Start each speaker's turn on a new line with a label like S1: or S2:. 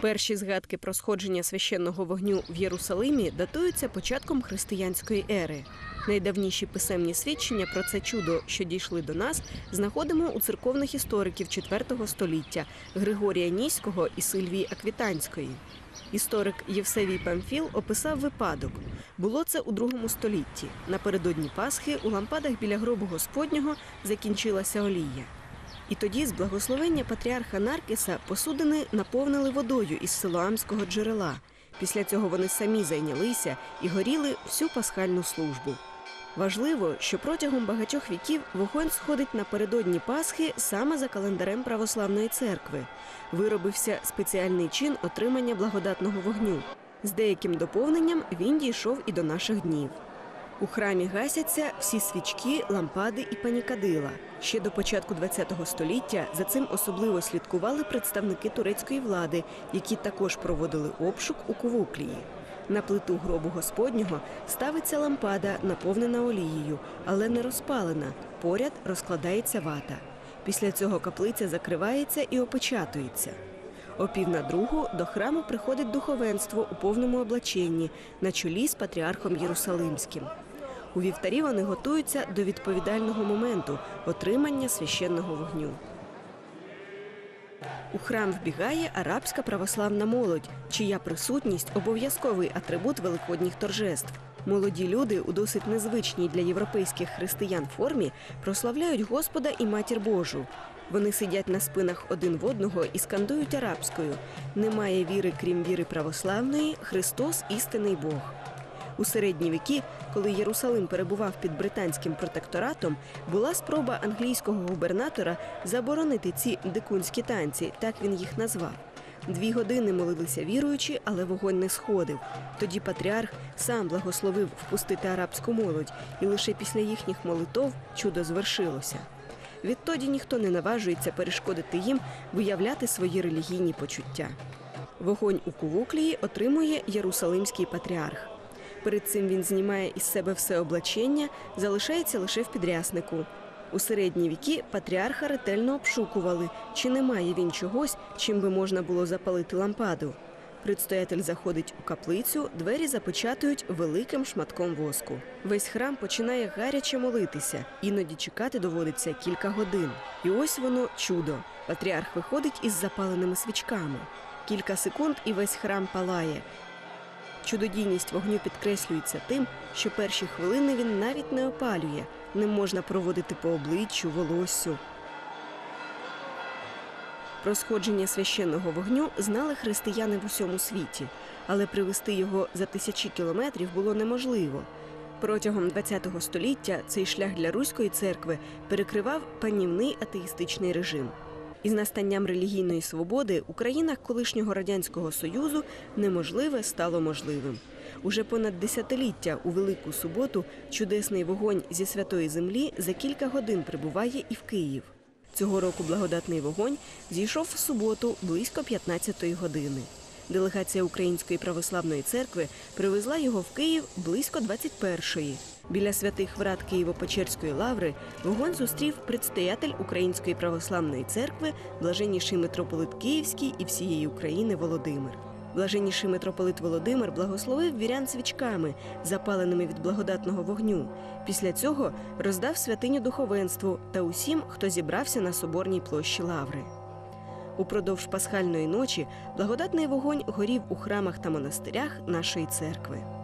S1: Перші згадки про сходження священного вогню в Єрусалимі датуються початком християнської ери. Найдавніші писемні свідчення про це чудо, що дійшли до нас, знаходимо у церковних істориків IV століття Григорія Ніського і Сильвії Аквітанської. Історик Євсевій Памфіл описав випадок. Було це у другому столітті. Напередодні Пасхи у лампадах біля гробу Господнього закінчилася олія. І тоді з благословення патріарха Наркіса посудини наповнили водою із силоамського джерела. Після цього вони самі зайнялися і горіли всю пасхальну службу. Важливо, що протягом багатьох віків вогонь сходить напередодні Пасхи саме за календарем православної церкви. Виробився спеціальний чин отримання благодатного вогню. З деяким доповненням він дійшов і до наших днів. У храмі гасяться всі свічки, лампади і панікадила. Ще до початку ХХ століття за цим особливо слідкували представники турецької влади, які також проводили обшук у Кувуклії. На плиту гробу Господнього ставиться лампада, наповнена олією, але не розпалена. Поряд розкладається вата. Після цього каплиця закривається і опечатується. О пів на другу до храму приходить духовенство у повному облаченні на чолі з патріархом Єрусалимським. У вівтарі вони готуються до відповідального моменту отримання священного вогню. У храм вбігає арабська православна молодь, чия присутність обов'язковий атрибут великодніх торжеств. Молоді люди у досить незвичній для європейських християн формі прославляють Господа і матір Божу. Вони сидять на спинах один в одного і скандують арабською: немає віри, крім віри православної, Христос істинний Бог. У середні віки, коли Єрусалим перебував під британським протекторатом, була спроба англійського губернатора заборонити ці дикунські танці, так він їх назвав. Дві години молилися віруючі, але вогонь не сходив. Тоді патріарх сам благословив впустити арабську молодь, і лише після їхніх молитов чудо звершилося. Відтоді ніхто не наважується перешкодити їм виявляти свої релігійні почуття. Вогонь у Кувуклії отримує Єрусалимський патріарх. Перед цим він знімає із себе все облачення, залишається лише в підряснику. У середні віки патріарха ретельно обшукували, чи немає він чогось, чим би можна було запалити лампаду. Предстоятель заходить у каплицю, двері запечатують великим шматком воску. Весь храм починає гаряче молитися, іноді чекати доводиться кілька годин. І ось воно чудо. Патріарх виходить із запаленими свічками. Кілька секунд, і весь храм палає. Чудодійність вогню підкреслюється тим, що перші хвилини він навіть не опалює, ним можна проводити по обличчю, волоссю. Про сходження священного вогню знали християни в усьому світі, але привести його за тисячі кілометрів було неможливо. Протягом ХХ століття цей шлях для руської церкви перекривав панівний атеїстичний режим. Із настанням релігійної свободи у країнах колишнього радянського союзу неможливе стало можливим. Уже понад десятиліття у Велику суботу чудесний вогонь зі святої землі за кілька годин прибуває і в Київ. Цього року благодатний вогонь зійшов в суботу близько 15-ї години. Делегація Української православної церкви привезла його в Київ близько 21-ї. Біля святих врат Києво-Печерської лаври вогонь зустрів предстоятель Української православної церкви, блаженніший митрополит Київський і всієї України Володимир. Блаженніший митрополит Володимир благословив вірян свічками, запаленими від благодатного вогню. Після цього роздав святиню духовенству та усім, хто зібрався на соборній площі Лаври. Упродовж пасхальної ночі благодатний вогонь горів у храмах та монастирях нашої церкви.